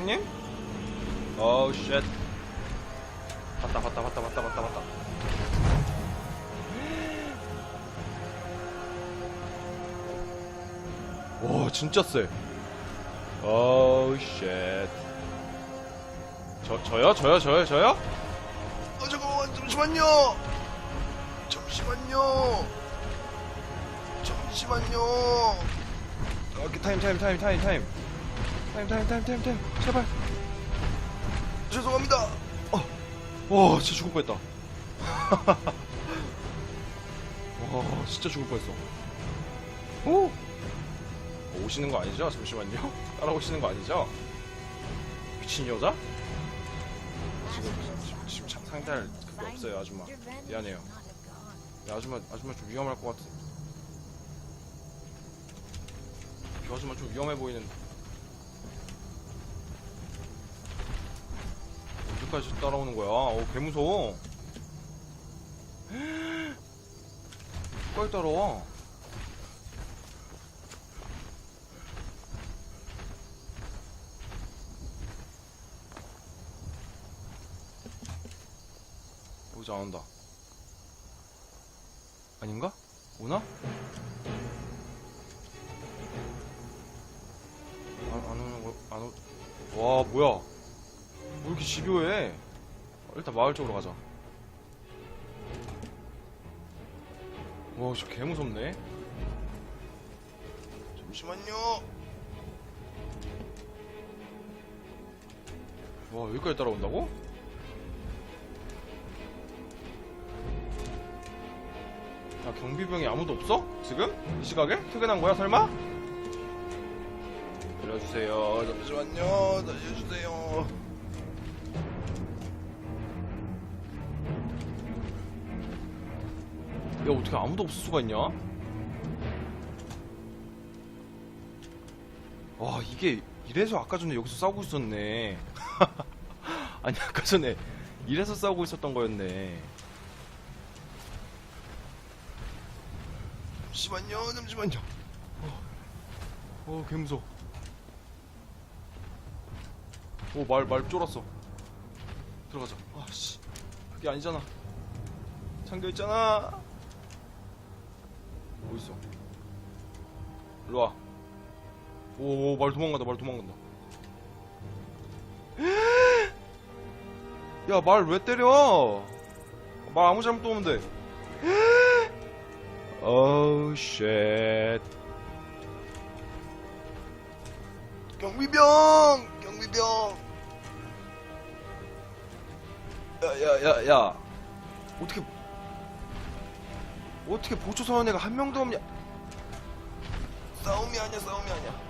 형님? 어우 쉣 봤다 봤다 봤다 봤다 봤다 봤다 와 진짜 쎄 어우 쉣 저, 저요? 저요? 저요? 저요? 어 잠깐만 잠시만요 잠시만요 잠시만요 오케이 타임 타임 타임 타임 타임 타임 타임 타임 타임 타임 제발. 죄송합니다. 어, 와 진짜 죽을 뻔했다. 와 진짜 죽을 뻔했어. 오! 오시는 거 아니죠? 잠시만요. 따라오시는 거 아니죠? 미친 여자? 지금 지금, 지금 자- 상대할 그게 없어요 아줌마. 미안해요. 야, 아줌마 아줌마 좀 위험할 것그 아줌마 좀 위험해 보이는 어디까지 따라오는 거야? 어, 개 무서워. 끝까지 따라와. 안 온다. 아닌가? 오나? 안, 안 오는 거, 안 오, 와, 뭐야. 왜 이렇게 집요해? 어, 일단 마을 쪽으로 가자. 와, 진짜 개 무섭네. 잠시만요. 와, 여기까지 따라온다고? 야, 경비병이 아무도 없어? 지금? 이 시각에? 퇴근한 거야, 설마? 내려주세요. 잠시만요. 살려주세요. 야 어떻게 아무도 없을 수가 있냐? 와 이게 이래서 아까 전에 여기서 싸우고 있었네. 아니 아까 전에 이래서 싸우고 있었던 거였네. 잠시만요 잠시만요. 어 개무서워 오말 말 쫄았어. 들어가자. 아씨. 그게 아니잖아. 잠겨있잖아 어딨어? 일로와. 오, 말 도망간다, 말 도망간다. 야, 말 왜 때려? 말 아무 잘못도 없는데. 어우, 쉣. 경비병! 경비병! 야, 야, 야, 야. 어떻게, 어떻게 보초 서는 애가 한 명도 없냐? 싸움이 아니야, 싸움이 아니야.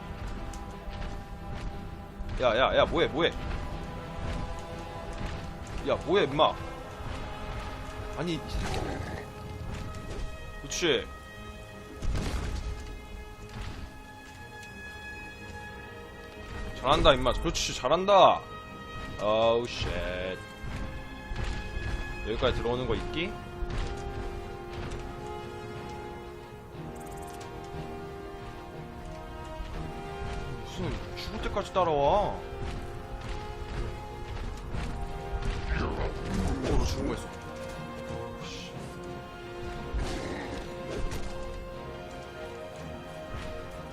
야, 야, 야, 뭐해, 뭐해? 야, 뭐해, 임마? 아니, 이 새끼. 그렇지. 잘한다, 임마. 그렇지, 잘한다. 어우, 쉣. 여기까지 들어오는 거 있기? 때까지 따라와. 오, 너 죽은 거 있어. 씨.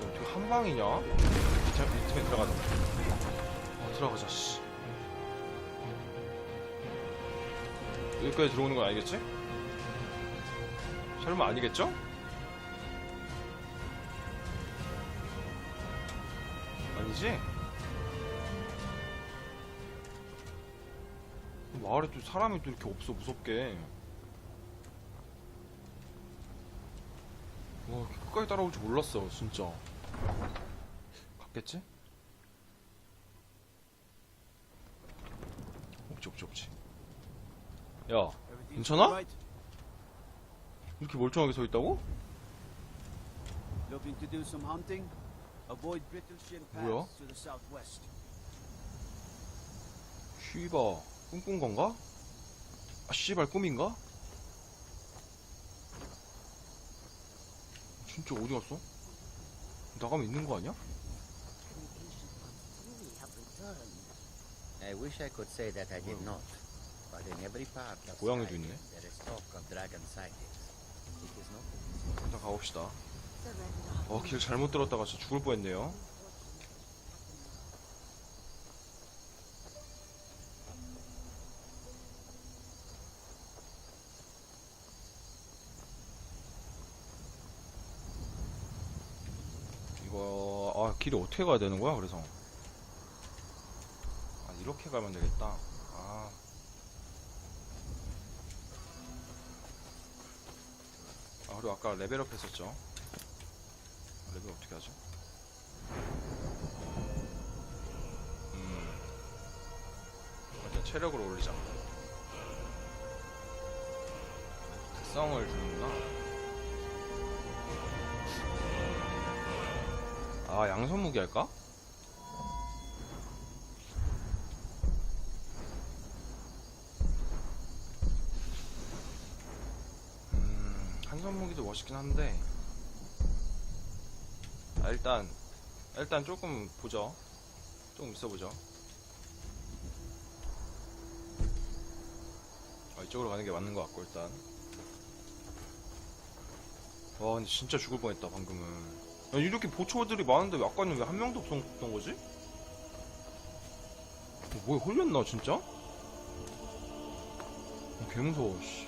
너 어떻게 한 방이냐? 밑에, 밑에 들어가자. 어, 들어가자, 씨. 여기까지 들어오는 건 아니겠지? 설마 아니겠죠? 아니지? 마을에 또 사람이 또 이렇게 없어 무섭게 와 끝까지 따라올 줄 몰랐어 진짜 갔겠지? 없지 없지 없지 야 괜찮아? 이렇게 멀쩡하게 서 있다고? Avoid Brittleshin 뭐야? Pass to the southwest. 씨바 꿈꾼 건가? 아 씨발 꿈인가? 진짜 어디 갔어? 나가면 있는 거 아니야? I wish I could say that I did not. But in every part of 고양이도 Skyrim, 있네. there is talk of dragon sightings. It is not 일단 가봅시다. 어, 길 잘못 들었다가 진짜 죽을 뻔했네요. 이거, 아, 길이 어떻게 가야 되는 거야, 그래서? 아, 이렇게 가면 되겠다. 아. 아, 그리고 아까 레벨업 했었죠. 레벨 어떻게 하죠? 음. 일단 체력을 올리자. 특성을 주는구나. 아, 양손 무기 할까? 음, 한손 무기도 멋있긴 한데. 아, 일단 일단 조금 보죠. 조금 있어 보죠. 아, 이쪽으로 가는 게 맞는 것 같고 일단. 와 근데 진짜 죽을 뻔했다 방금은. 야, 이렇게 보초들이 많은데 왜 아까는 왜 한 명도 없었던 거지? 어, 뭐야 홀렸나 진짜? 어, 개 무서워 씨.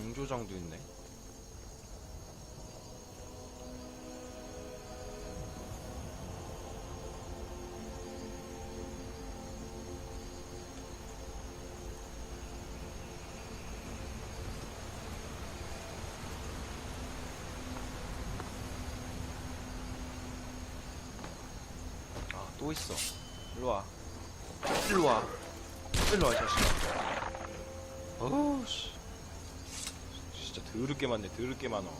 양조장도 있네. 아, 또 있어. 일로 와. 일로 와. 일로 와, 이 자식아. 어우, 씨. 더럽게 많네 더럽게 많어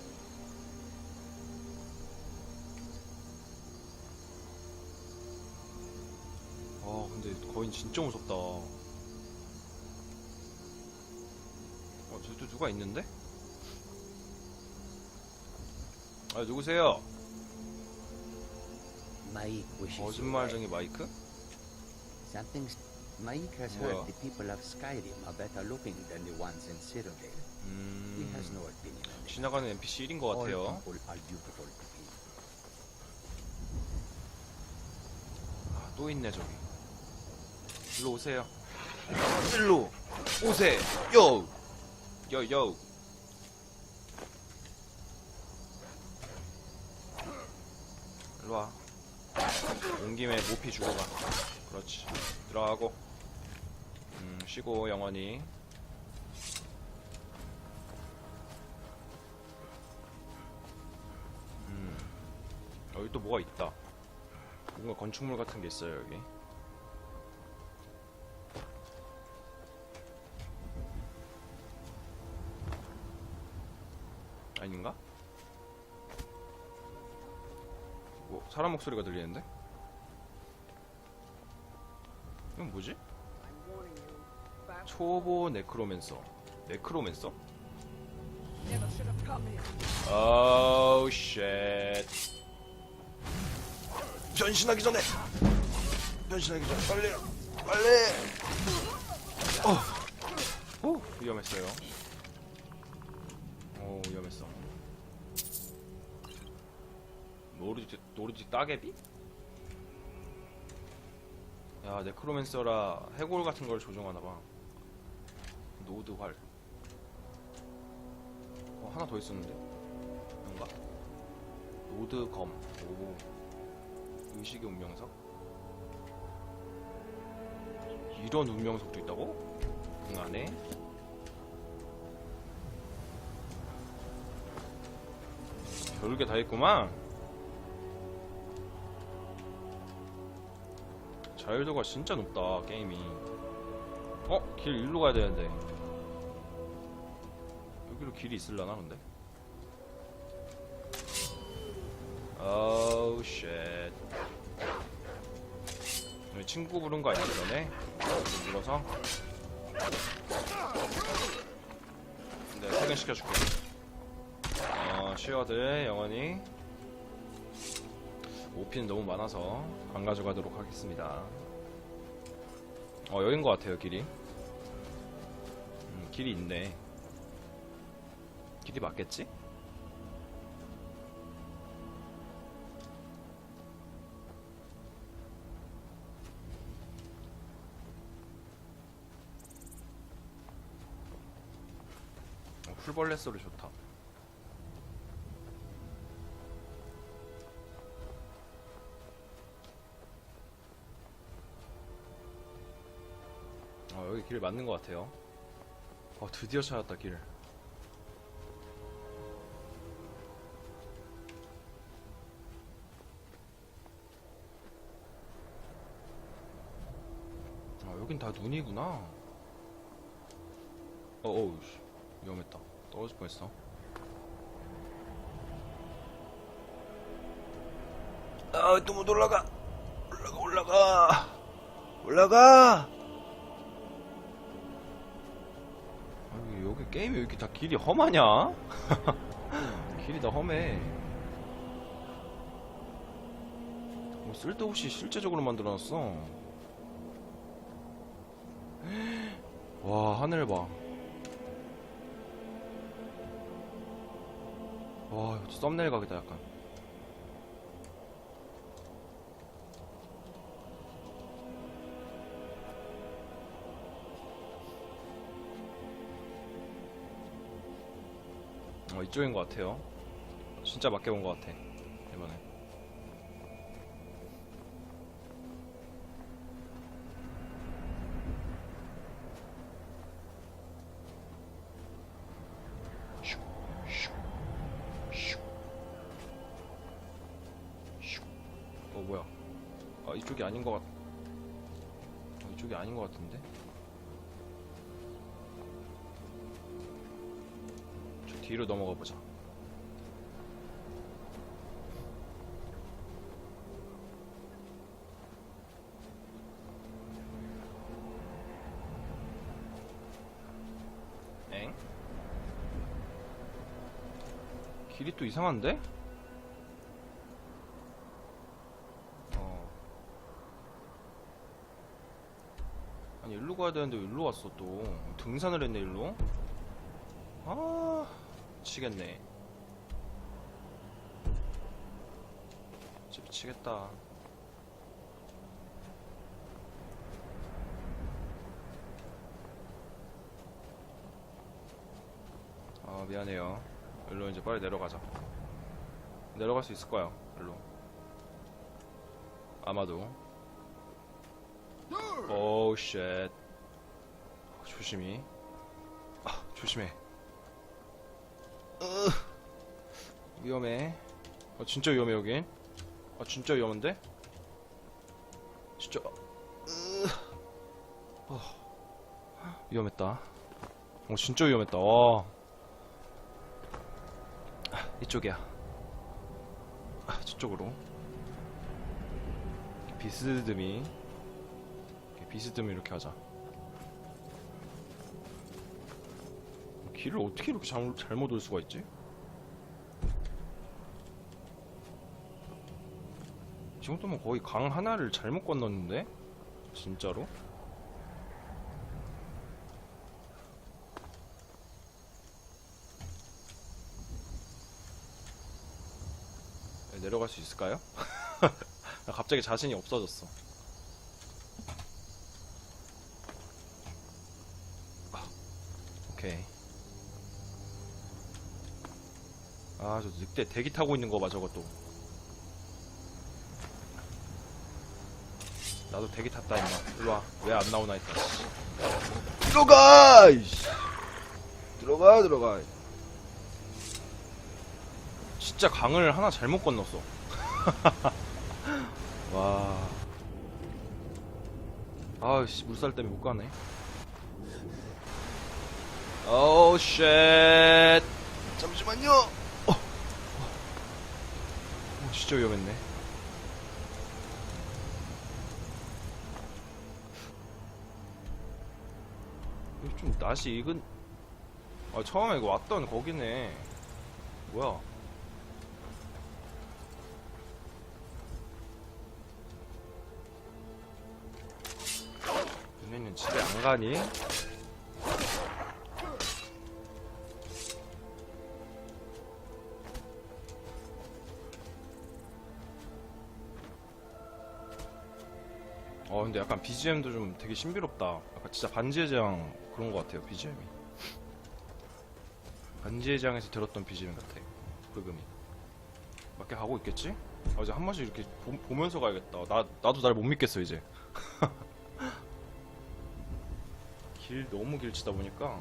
아 근데 거인 진짜 무섭다 어 저기 누가 있는데? 아 누구세요? Maik wishes 거짓말쟁이 마이크? Something. Maik has heard the people of Skyrim are better looking than the ones in Cyrodiil. 음... 지나가는 NPC 1인 것 같아요. 아, 또 있네 저기 일로 오세요 일로 오세요 요 요 요 일로 와. 온 김에 모피 죽어가. 그렇지. 들어가고. 음, 쉬고 영원히. 여기 또 뭐가 있다. 뭔가 건축물 같은 게 있어요 여기. 아닌가? 뭐 사람 목소리가 들리는데? 이건 뭐지? 초보 네크로맨서. 네크로맨서? 오우 쉣. 변신하기 전에. 변신하기 전에 빨리 빨리. 어. 오 위험했어요. 오 위험했어. 노르지 노르지 따개비? 야 네크로맨서라 해골 같은 걸 조종하나봐. 노드 활. 어 하나 더 있었는데. 뭔가? 노드 검. 오. 의식의 운명석. 이런 운명석도 있다고? 응 안에? 별게 다 있구만. 자유도가 진짜 높다 게임이. 어? 길 일로 가야 되는데. 여기로 길이 있을라나 근데? 어우 쉣 우리 친구 부른 거 아니야 전에? 눌러서. 네 퇴근시켜줄게. 어 쉐어들 영원히. 오피는 너무 많아서 안 가져가도록 하겠습니다. 어 여긴 것 같아요 길이. 음, 길이 있네. 길이 맞겠지? 풀벌레 소리 좋다. 어, 여기 길 맞는 것 같아요. 어, 드디어 찾았다, 길. 아, 여긴 다 눈이구나. 어, 어우, 씨. 위험했다. 떨어질 뻔했어. 아, 또 못 올라가. 올라가, 올라가. 올라가. 아니, 여기 게임이 왜 이렇게 다 길이 험하냐? 길이 다 험해. 뭐 쓸데없이 실제적으로 만들어놨어. 와, 하늘 봐. 와, 이거 썸네일 각이다, 약간. 어, 이쪽인 것 같아요. 진짜 맞게 본 것 같아, 이번에. 아, 이쪽이 아닌 것 같, 어, 이쪽이 아닌 것 같은데? 저 뒤로 넘어가 보자. 엥? 길이 또 이상한데? 어. 아니, 일로 가야 되는데 왜 일로 왔어, 또. 등산을 했네, 일로. 아, 미치겠네. 진짜 미치겠다. 아, 미안해요. 일로 이제 빨리 내려가자. 내려갈 수 있을 거야, 일로. 아마도. 오우, 쉣. 조심히. 아, 조심해. 으, 위험해. 어, 진짜 위험해, 여긴. 아, 진짜 위험한데? 진짜. 으, 어, 위험했다. 어, 진짜 위험했다. 와. 아, 이쪽이야. 아, 저쪽으로. 비스듬히. 비스듬히 이렇게 하자. 길을 어떻게 이렇게 잘, 잘못 올 수가 있지? 이 정도면 거의 강 하나를 잘못 건넜는데? 진짜로? 네, 내려갈 수 있을까요? 나 갑자기 자신이 없어졌어. 아, 오케이. 아, 저 늑대 대기 타고 있는 거 봐, 저것도. 나도 대기 탔다, 임마. 일로 와. 왜 안 나오나 했다. 씨. 들어가! 이씨. 들어가, 들어가. 진짜 강을 하나 잘못 건넜어. 와. 아우씨, 물살 때문에 못 가네. 오우, 쉣. 잠시만요. 진짜 위험했네. 좀 낯이 익은. 아 처음에 이거 왔던 거기네. 뭐야? 윤혜는 집에 안 가니? 어 근데 약간 BGM도 좀 되게 신비롭다. 약간 진짜 반지의 제왕 그런 것 같아요 BGM이. 반지의 제왕에서 들었던 BGM 같아. 브금이. 맞게 가고 있겠지? 아 이제 한 번씩 이렇게 보, 면서 가야겠다. 나 나도 날 못 믿겠어 이제. 길 너무 길치다 보니까.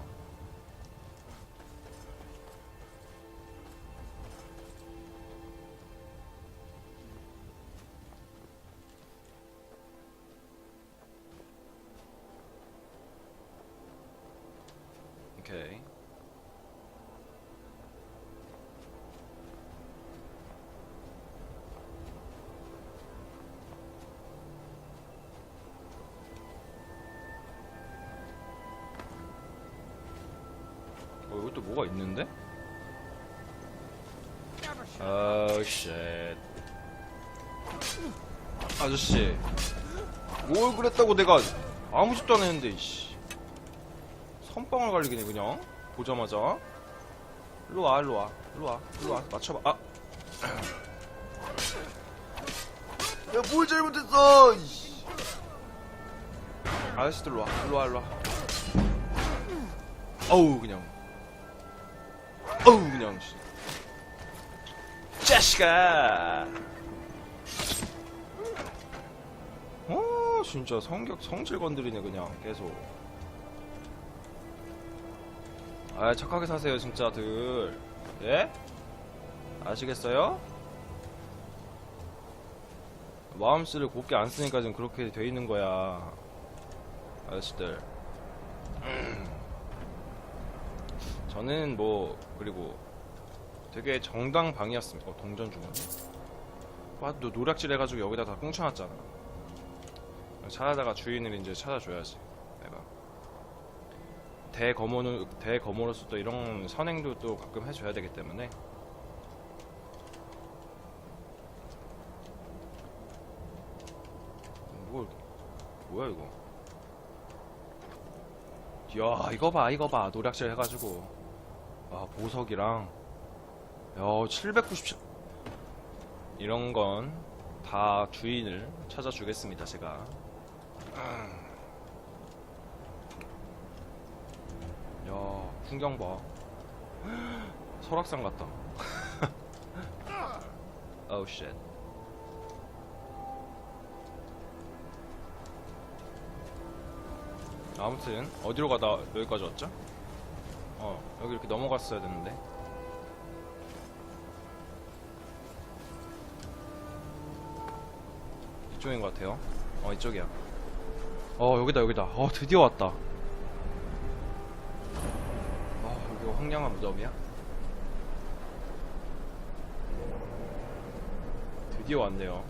아, 쉣. 아저씨. 뭘 그랬다고 내가 아무 짓도 안 했는데, 이씨. 선빵을 갈리기네, 그냥. 보자마자. 일로 와, 일로 와. 일로 와, 일로 와. 맞춰봐. 아. 야, 뭘 잘못했어! 이씨. 아저씨들 일로 와, 일로 와, 일로 와. 어우, 그냥. 어우 그냥 씨. 자식아 어 진짜 성격 성질 건드리네 그냥 계속 아 착하게 사세요 진짜들 예? 아시겠어요? 마음씨를 곱게 안 쓰니까 지금 그렇게 돼 있는 거야 아저씨들 저는 뭐 그리고 되게 정당방위였습니다. 어, 동전 주머니. 와, 너 노략질 해가지고 여기다 다 꿍쳐놨잖아. 찾아다가 주인을 이제 찾아줘야지. 내가. 대검으로 대검으로서 또 이런 선행도 또 가끔 해줘야 되기 때문에. 뭐 뭐야 이거? 야 이거 봐 이거 봐 노략질 해가지고 아 보석이랑 야 797 이런 건 다 주인을 찾아주겠습니다 제가. 야 풍경 봐. 설악산 같다. 어우 쉣 아무튼 어디로 가다 여기까지 왔죠? 어 여기 이렇게 넘어갔어야 되는데 이쪽인 것 같아요. 어 이쪽이야. 어 여기다 여기다. 어 드디어 왔다. 어 여기 황량한 무덤이야? 드디어 왔네요.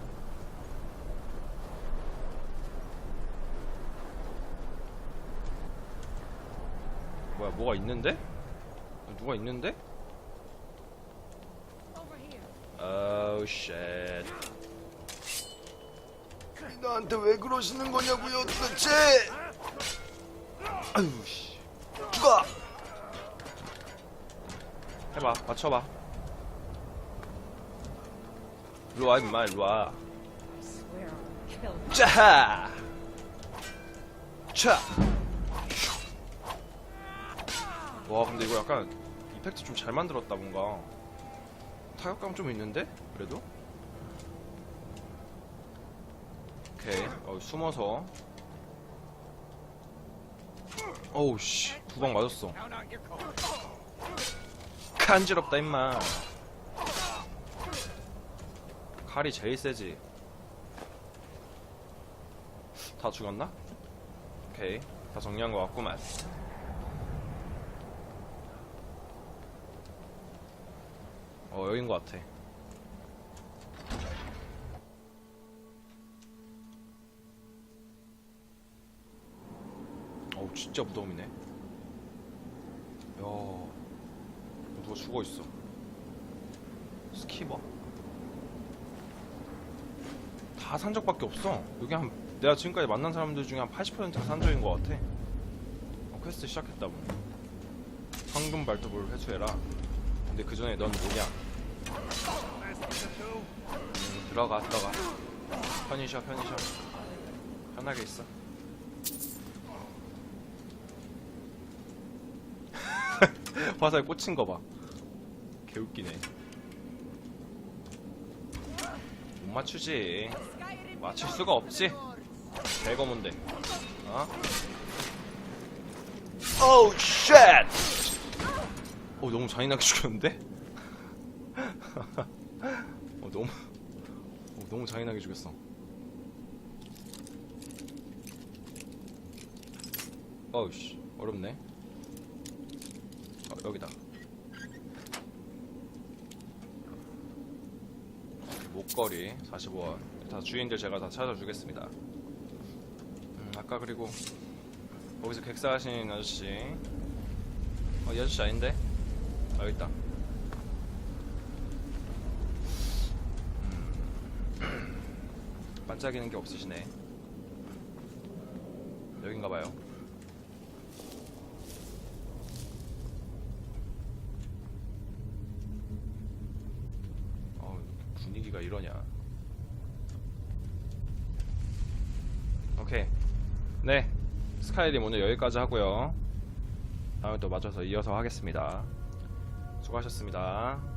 뭐야 뭐가 있는데? 누가 있는데? 어우 쉣 나한테 왜 그러시는 거냐고요 도대체 아유 씨 죽어 해봐 맞춰봐 일로와 임마 일로와 swear I'll kill you. 자! 차! 와 근데 이거 약간 이펙트 좀 잘 만들었다 뭔가 타격감 좀 있는데? 그래도? 오케이 어, 숨어서. 어우 씨 두 방 맞았어. 간지럽다 임마. 칼이 제일 세지. 다 죽었나? 오케이. 다 정리한 것 같구만. 어 여긴 것 같아 진짜 무덤이네. 야, 누가 죽어 있어. 스키버. 다 산적밖에 없어. 여기 한 내가 지금까지 만난 사람들 중에 한 80%가 산적인 것 같아. 어, 퀘스트 시작했다 보니. 황금 발톱을 회수해라. 근데 그 전에 넌 뭐냐? 음, 들어가 들어가. 편히 쉬어 편히 쉬어. 편하게 있어. 화살에 꽂힌 거 봐. 개웃기네. 못 맞추지. 맞출 수가 없지. 대검인데. 어? 오우 쉣! 어 너무 잔인하게 죽였는데? 어 너무 어, 너무 잔인하게 죽였어. 어우씨 어렵네. 어, 여기다. 목걸이 45원. 다 주인들 제가 다 찾아주겠습니다. 음, 아까 그리고 거기서 객사하신 아저씨. 어, 이 아저씨 아닌데? 아, 여기 있다. 음. 반짝이는 게 없으시네. 여긴가 봐요. 어, 분위기가 이러냐. 오케이. 네. 스카이림 오늘 여기까지 하고요. 다음에 또 맞춰서 이어서 하겠습니다. 수고하셨습니다.